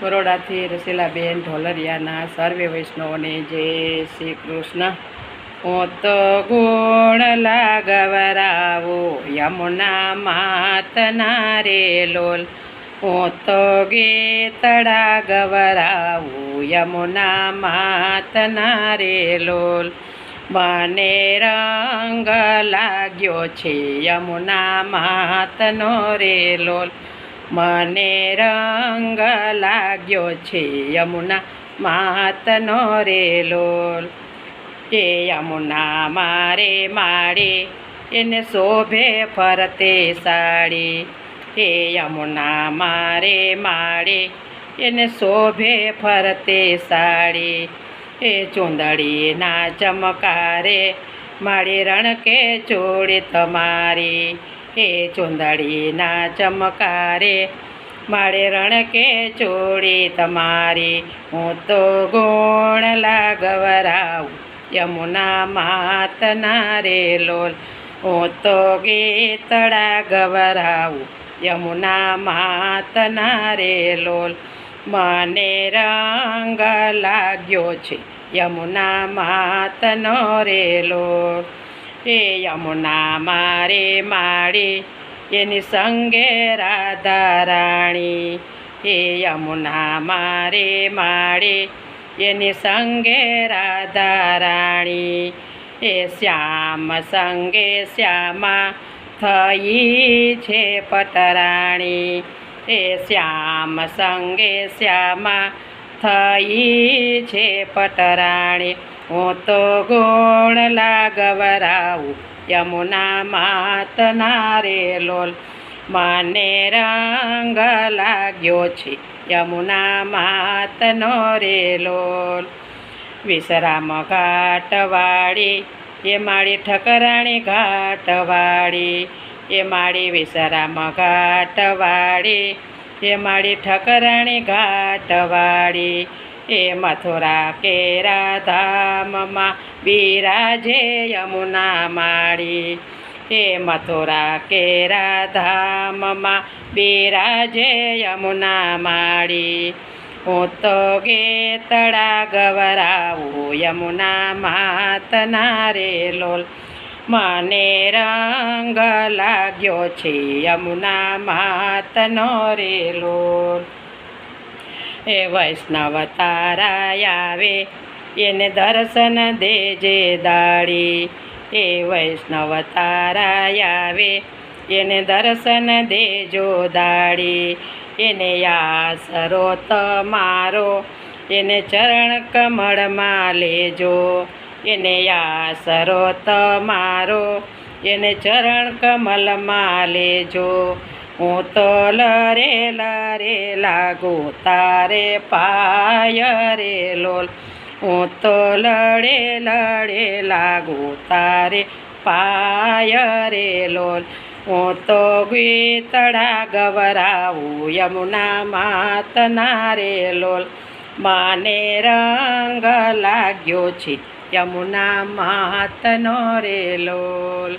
બરોડાથી રસીલાબેન ઢોલરિયાના સર્વે વૈષ્ણવને જય શ્રી કૃષ્ણ. ઓત ગુણ લાગવરાવો, યમુના માતના રે લોલ. ઓત ગીતડા ગવરાવો યમુના માતના રે લોલ. બને રંગ લાગ્યો છે, યમુના માતનો રે લોલ. મને રંગ લાગ્યો છે યમુના માતનો રે લોલ. એ યમુના મારે માડે એને શોભે ફરતે સાડી એ યમુના મારે માડે એને શોભે ફરતે સાડી એ ચૂંદડીના ચમકારે મારી રણકે ચોડી તમારી. એ ચુંદડીના ચમકારે. મારે રણ કે ચોડી તમારી, હું તો ગુણ લાગવરાવું. યમુના માતના રે લોલ, હું તો ગીતડા ગવરાવું યમુના માતના રે લોલ, મને રંગ લાગ્યો છે. યમુના માતનો રે લોલ. એ યમુના મારે માડી એની સંગે રાધા રાણી. એ યમુના મારે માડી એની સંગે રાધા રાણી. એ શ્યામ સંગે શ્યામા થઈ છે પટરાણી. એ શ્યામ સંગે શ્યામા થઈ છે પટરાણી. હું તો ગુણ લાગવરાવું. યમુના માતના રે લોલ મને રંગ લાગ્યો છે. યમુના માતનો રે લોલ. વિશ્રામ ઘાટવાળી, એ મારી ઠકરાણી ઘાટવાળી, એ મારી વિશ્રામ ઘાટવાળી, એ મારી ઠકરાણી ઘાટવાળી એ મથુરા કે રાધામમાં બિરાજે યમુના માળી. એ મથુરા કે રાધામમાં બિરાજે યમુના માળી. હું તો ગેતડા ગવરાવું, યમુના માતના રે લોલ. મને રંગ લાગ્યો છે, યમુના માતનો રે લોલ. એ વૈષ્ણવ તારા આવે. એને દર્શન દેજે દાડી એ વૈષ્ણવ તારા આવે. એને દર્શન દેજો દાડી એને આસરો તમારો એને ચરણ કમળમાં લેજો. એને આસરો તમારો એને ચરણ કમલમાં લેજો. હું તો લરે લરે લાગો તારે પાય રે લોલ. હું તો લડે લડે લાગો તારે પાય રે લોલ. હું તો ગીતડા ગવરાવું યમુના માતના રે લોલ. માને રંગ લાગ્યો છે યમુના માતનો રે લોલ.